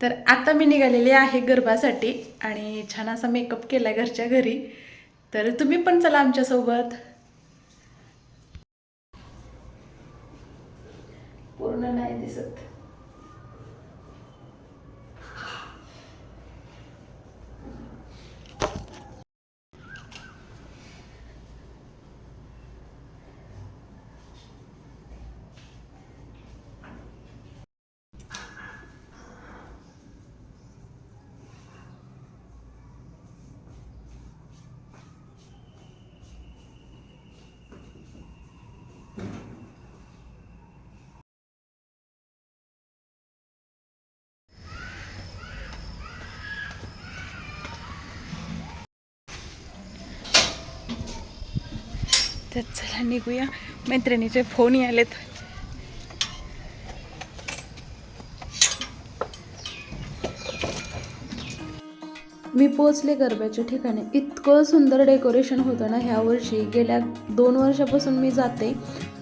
तर आता मी निघालेली आहे गरबासाठी आणि छान असा मेकअप केला घरच्या घरी. तर तुम्ही पण चला आमच्यासोबत. पूर्ण नाही दिसत. तर चला निघूया मैत्रिणीचे फोन आलेत मी पोचले गरब्याच्या ठिकाणी. इतकं सुंदर डेकोरेशन होतं ना ह्या वर्षी. गेल्या दोन वर्षापासून मी जाते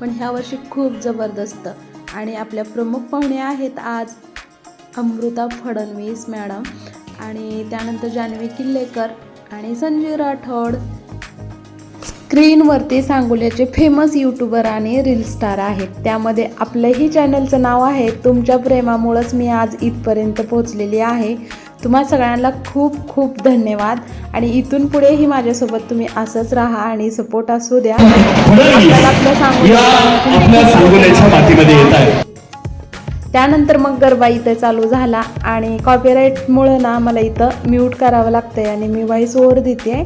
पण ह्या वर्षी खूप जबरदस्त. आणि आपल्या प्रमुख पाहुणे आहेत आज अमृता फडणवीस मॅडम. आणि त्यानंतर जान्हवी किल्लेकर आणि संजय राठोड. स्क्रीनवरती सांगोल्याचे फेमस यूट्यूबर आणि रील स्टार आहेत. त्यामध्ये आपलंही चॅनलचं नाव आहे. तुमच्या प्रेमामुळंच मी आज इथपर्यंत पोहोचलेली आहे. तुम्हा सगळ्यांना खूप खूप धन्यवाद. आणि इथून पुढेही माझ्यासोबत तुम्ही असंच राहा आणि सपोर्ट असू द्या. मातीमध्ये येत आहे. त्यानंतर मग गरबा इथं चालू झाला. आणि कॉपीराईटमुळं ना मला इथं म्यूट करावं लागतंय आणि मी व्हॉइस ओव्हर देते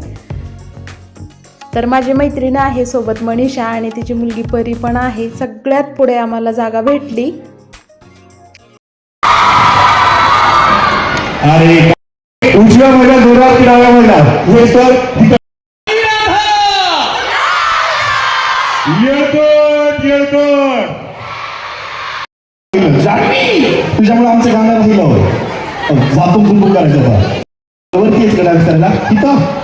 तर माझी मैत्रीण आहे सोबत मनीषा आणि तिची मुलगी परी पण आहे. सगळ्यात पुढे आम्हाला जागा भेटली. उजव्या माझ्या जोरात की डाव्या माझ्या हे सर तुझ्यामुळे आमचं गाणं राहिलं. जातो तुम्ही करायचं होता वरती करायला? तिथं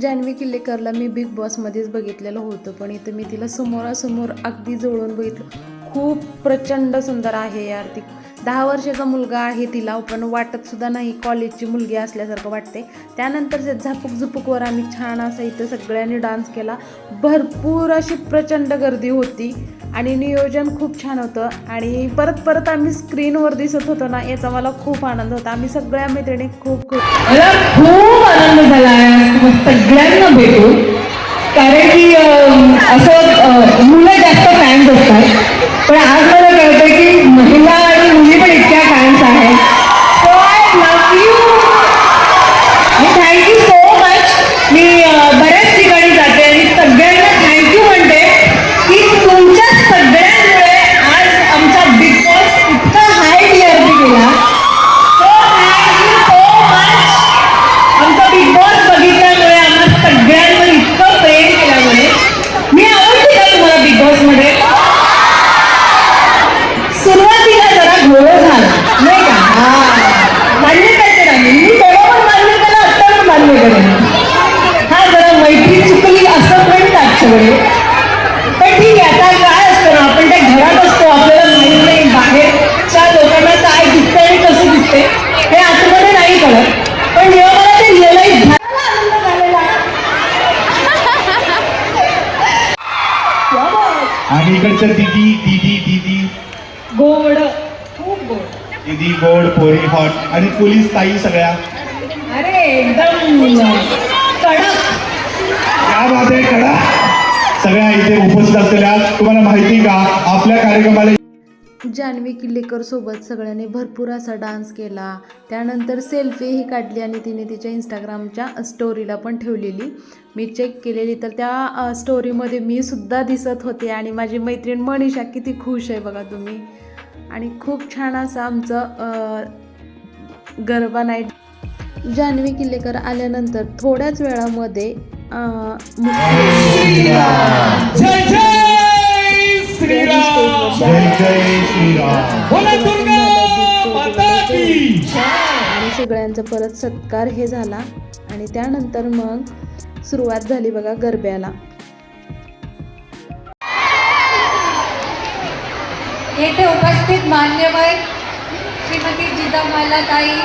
जान्हवी किल्लेकरला मी बिग बॉसमध्येच बघितलेलं होतं पण इथं मी तिला समोरासमोर अगदी जवळून बघितलं. खूप प्रचंड सुंदर आहे यार ती. दहा वर्षाचा मुलगा आहे तिला पण वाटत सुद्धा नाही कॉलेजची मुलगी असल्यासारखं वाटते. त्यानंतर झापूक झुपूकवर आम्ही छान असं इथं सगळ्यांनी डान्स केला. भरपूर अशी प्रचंड गर्दी होती आणि नियोजन खूप छान होतं. आणि परत परत आम्ही स्क्रीनवर दिसत होतो ना याचा मला खूप आनंद होता. आम्ही सगळ्या मैत्रिणी खूप खूप खूप आनंद झाला सगळ्यांना भेटून. कारण की असं दिसतंय हे आतमध्ये नाही कळत पण जेव्हा मला ते रिअलाइज झालं. आणि इकडच्या दिदी दिदी दिदी. गोड. खूप गोड. दिदी गोड पोरी हॉट. आणि पोलीस ताई सगळ्या. अरे एकदम कडक. क्या बात आहे कडा सगळ्या इथे उपस्थित असलेल्या तुम्हाला माहिती का? आपल्या कार्यक्रमाला जान्हवी किल्लेकरसोबत सगळ्यांनी भरपूर असा डान्स केला. त्यानंतर सेल्फीही काढली आणि तिने तिच्या इंस्टाग्रामच्या स्टोरीला पण ठेवलेली. मी चेक केलेली. तर त्या स्टोरीमध्ये मी सुद्धा दिसत होते आणि माझी मैत्रीण मनीषा किती खुश आहे बघा तुम्ही. आणि खूप छान असं आमचं गरबा नाईट जान्हवी किल्लेकर आल्यानंतर थोड्याच वेळामध्ये जय जय! श्रीराम! जय जय श्रीराम बोला दुर्गा! माता की! आणि सगळ्यांचा परत सत्कार हे झाला. आणि त्यानंतर मग सुरुवात झाली बघा गरब्याला. येथे उपस्थित मान्यवर श्रीमती जिजामाला ताई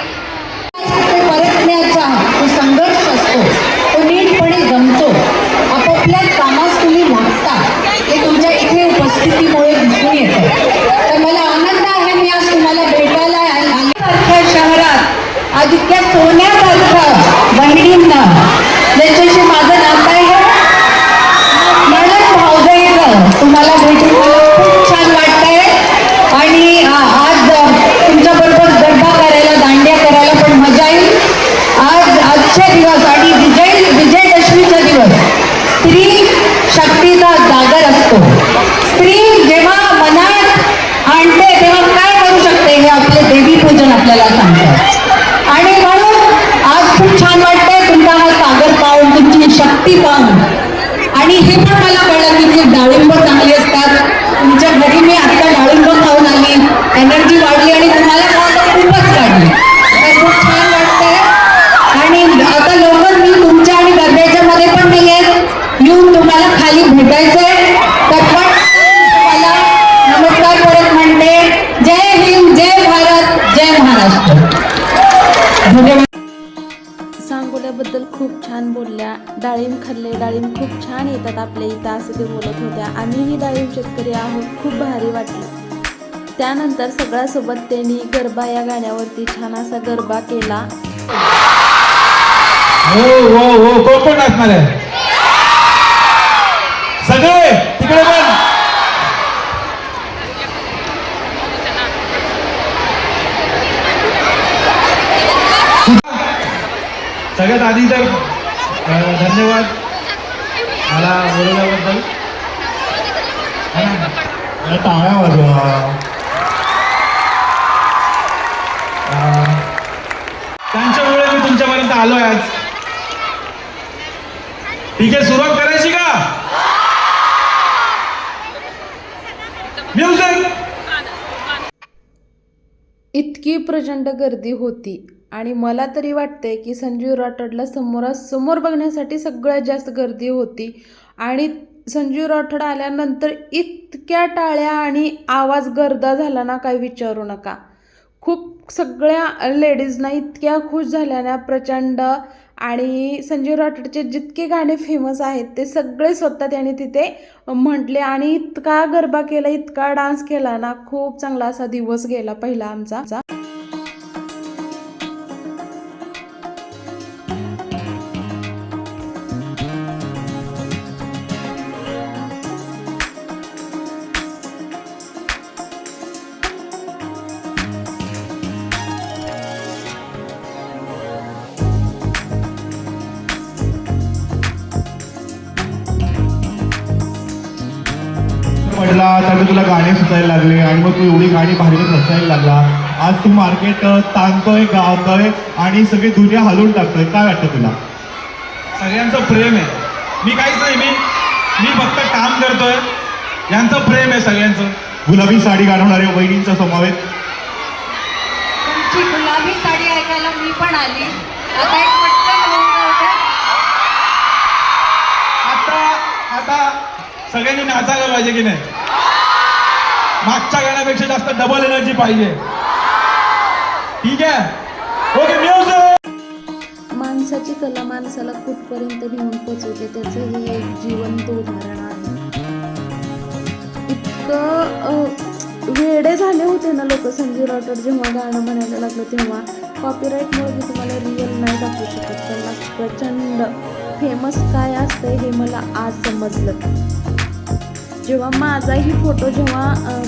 ते परतण्याचा तो संघर्ष असतो तो नीटपणे जमतो. आपापल्या कामास तुम्ही लागता हे तुमच्या इथे मुळे दिसून येतं. तर मला आनंद आहे मी आज तुम्हाला भेटायला आल्यासारख्या शहरात आज इतक्या सोन्यासारखं बहिणींना ज्याच्याशी माझं नाव आहे म्हणून भाऊजाईचं तुम्हाला भेटून मला खूप छान वाटतंय आणि आ- आज तुमच्या बरोबर गरबा करायला दांड्या करायला पण मजा येईल आज आजचे दिवस आणि विजय विजयदशमीचा दिवस स्त्री शक्तीचा जागर असतो स्त्री जेव्हा मनात आणते तेव्हा काय करू शकते हे आपले देवी पूजन आपल्याला सांगतं आणि म्हणून आज खूप छान वाटतंय तुमचा हा सागर पाहून तुमची पण आणि हे पण मला कळलं की ते डाळिंब चांगली असतात. तुमच्या घरी मी आता डाळिंब खाऊन आली. एनर्जी वाढली आणि तुम्हाला खायला खूपच काढली खूप छान वाटतंय. आणि आता लवकर मी तुमच्या आणि गरब्याच्या मध्ये पण नाही आहेत येऊन तुम्हाला खाली भेटायचंय. तर तुम्हाला नमस्कार परत म्हणते. जय हिंद जय भारत जय महाराष्ट्र. खूप छान बोलल्या. डाळिंब खाल्ले डाळिंब खूप छान येतात आपल्या इथं असं ते बोलत होत्या. आम्हीही डाळिंब शेतकरी आहोत खूप भारी वाटलं. त्यानंतर सगळ्यासोबत त्यांनी गरबा या गाण्यावरती छान असा गरबा केला. हो हो हो कोण कोण असणार आहे सगळे तिकडे पण सगळ्यात आधी तर धन्यवाद मला बोलवल्याबद्दल. टाळ्या वाजवा त्यांच्यामुळे मी तुमच्यापर्यंत आलो आहे आज. ठीक आहे सुरुवात करायची का? म्युझिक. इतकी प्रचंड गर्दी होती. आणि मला तरी वाटते की संजीव राठोडला समोरासमोर बघण्यासाठी सगळ्यात जास्त गर्दी होती. आणि संजीव राठोड आल्यानंतर इतक्या टाळ्या आणि आवाज गर्दा झाला ना काही विचारू नका. खूप सगळ्या लेडीजना इतक्या खुश झाल्या ना प्रचंड आणि संजीव राठोडचे जितके गाणे फेमस आहेत ते सगळे स्वतः त्याने तिथे म्हटले. आणि इतका गरबा केला इतका डान्स केला ना खूप चांगला असा दिवस गेला पहिला आमचा. तर तुला गाणे सुचायला लागले आणि मग तू एवढी गाणी भारी रचायला लागला. आज तू मार्केट ताणतोय गावतोय आणि सगळी दुनिया हलवून टाकतोय. काय वाटतं तुला? सगळ्यांचं प्रेम आहे. मी काहीच नाही मी मी फक्त काम करतोय. यांचं प्रेम आहे सगळ्यांचं. गुलाबी साडी घालवणाऱ्या वहिनींचा समावेश. तुमची गुलाबी साडी ऐकायला मी पण आली. आता एक पटकन होऊन जाऊ आता आता सगळ्यांनी नाचायला पाहिजे की नाही? मागच्या गाण्यापेक्षा जास्त डबल एनर्जी पाहिजे. ठीक आहे? ओके म्युझिक माणसाची कला माणसाला कुठपर्यंत घेऊन पोचवते त्याचं हे एक जिवंत उदाहरण आहे. इतकं वेडे झाले होते ना लोक संजीव राठोड जेव्हा गाणं म्हणायला लागलं तेव्हा. कॉपीराईटमुळे मी तुम्हाला रिअल नाही दाखवू शकत. त्यांना प्रचंड फेमस काय असतंय हे मला आज समजलं. जेव्हा माझाही फोटो जेव्हा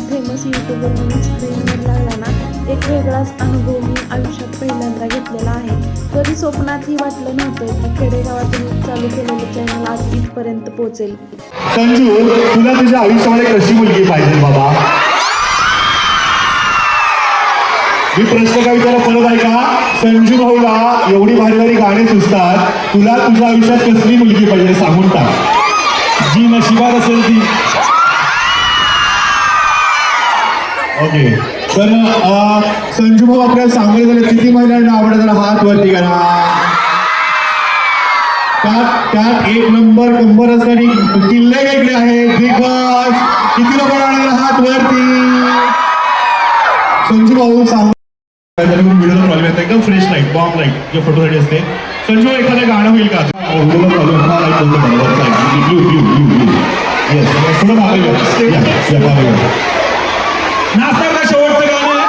फेमस यूट्यूबर म्हणून स्क्रीनवर लागला ना एक वेगळाच अनुभव मी आयुष्यात पहिल्यांदा घेतलेला आहे. कधी स्वप्नातही वाटलं नव्हतं की खेडेगावातून चालू केलेलं चॅनल आज इथपर्यंत पोहोचेल. संजू तुला तुझ्या आयुष्यामध्ये कशी मुलगी पाहिजे बाबा? मी प्रश्न काय विचारा परत आहे का? संजू भाऊला एवढी भारी भारी गाणी सुचतात. तुला तुझ्या आयुष्यात कसली मुलगी पाहिजे सांगून टाक. जी नशिबात असेल ती. ओके तर संजू भाऊ आपल्याला सांगायचं झालं किती महिलांना आवडत जरा हात वरती करा. त्यात त्यात एक नंबर कंबर असणारी किल्ले वेगळे आहेत. बिग बॉस किती लोक हात वरती? संजू भाऊ सांग. व्हिडिओला प्रॉब्लेम येतो एकदम फ्रेश लाइट बॉम्ब लाइट जे फोटोसाठी असते. संजू एखादं गाणं होईल का? आहे येस थोडं मागे घ्या. नाचणार का शेवटचं गाणं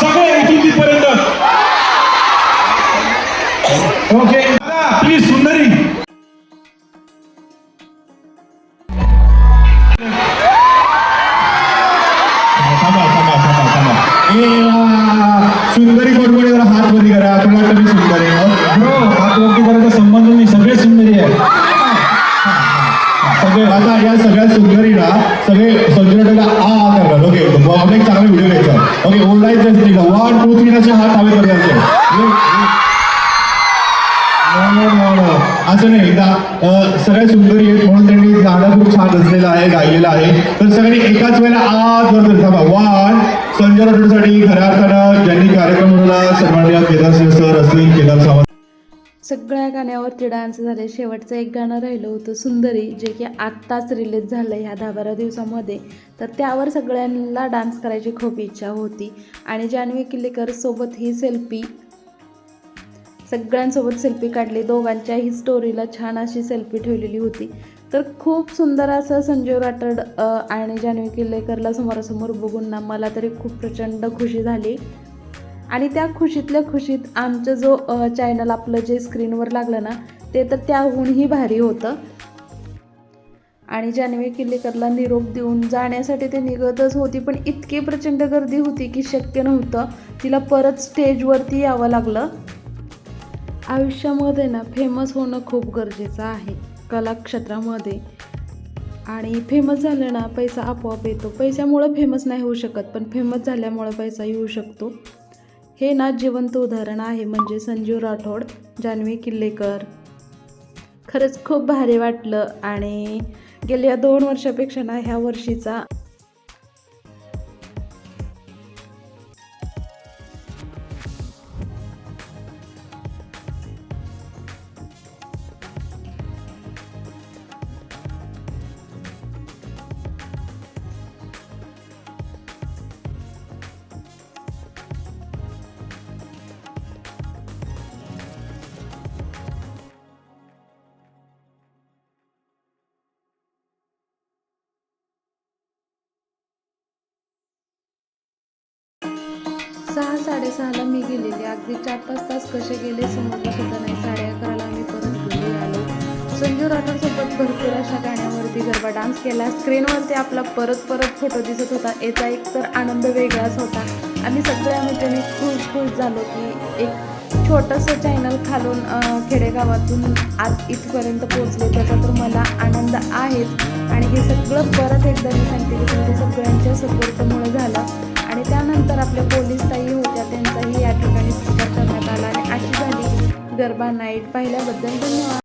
सगळे इथून पर्यंत ओके प्लीज सुंदरी. थांबा थांबा थांबा थांबा. सुंदरी वन हात हवे असं नाही एकदा सगळ्या सुंदर आहेत म्हणून त्यांनी गाणं खूप छान रचलेलं आहे गायलेलं आहे. तर सगळ्यांनी एकाच वेळेला आज वर थांबा. वन संजय राठोडसाठी खऱ्या अर्थानं ज्यांनी कार्यक्रम बनवला सन्माननीय केदार सिंह सर असतील केदार सावंत. सगळ्या गाण्यावरती डान्स झाले. शेवटचं एक गाणं राहिलं होतं सुंदरी जे की आत्ताच रिलीज झालं ह्या दहा बारा दिवसामध्ये. तर त्यावर सगळ्यांना डान्स करायची खूप इच्छा होती. आणि जान्हवी किल्लेकर सोबत ही सेल्फी सगळ्यांसोबत सेल्फी काढली. दोघांच्याही स्टोरीला छान अशी सेल्फी ठेवलेली होती. तर खूप सुंदर असं संजीव राठोड आणि जान्हवी किल्लेकरला समोरासमोर बघून ना मला तरी खूप प्रचंड खुशी झाली. आणि त्या खुशीतल्या खुशीत आमचं जो चॅनल आपलं जे स्क्रीनवर लागलं ना ते तर त्याहूनही भारी होतं. आणि जानवी किल्लेकरला निरोप देऊन जाण्यासाठी ते निघतच होती पण इतकी प्रचंड गर्दी होती की शक्य नव्हतं. तिला परत स्टेजवरती यावं लागलं. आयुष्यामध्ये ना फेमस होणं खूप गरजेचं आहे कलाक्षेत्रामध्ये. आणि फेमस झालं ना पैसा आपोआप येतो. पैशामुळं फेमस नाही होऊ शकत पण फेमस झाल्यामुळं पैसा येऊ शकतो. हे ना जिवंत उदाहरण आहे म्हणजे संजीव राठोड जान्हवी किल्लेकर. खरंच खूप भारी वाटलं आणि गेल्या दोन वर्षापेक्षा ना ह्या वर्षीचा सहा साडेसहाला मी गेलेले. अगदी चार पाच तास कसे गेले समजलं सुद्धा नाही. साडे अकराला मी परत घरी आलो. संजू राठोडसोबत भरपूर अशा गाण्यावरती गरबा डान्स केला. स्क्रीनवरती आपला परत परत फोटो दिसत होता. याचा एक तर आनंद वेगळाच होता. आम्ही सगळ्या मित्रांनी खुश खुश झालो की एक छोटंसं चॅनल खालून खेडेगावातून आज इथपर्यंत पोहोचले त्याचा तर मला आनंद आहेच. आणि हे सगळं परत एकदा मी सांगते की तुमच्या सगळ्यांच्या सपोर्टमुळे झालं. आणि त्यानंतर आपल्या पोलीस ताई होत्या त्यांचाही या ठिकाणी स्वीकार करण्यात आला. आणि अशी झाली गरबा नाईट पाहिल्याबद्दल धन्यवाद.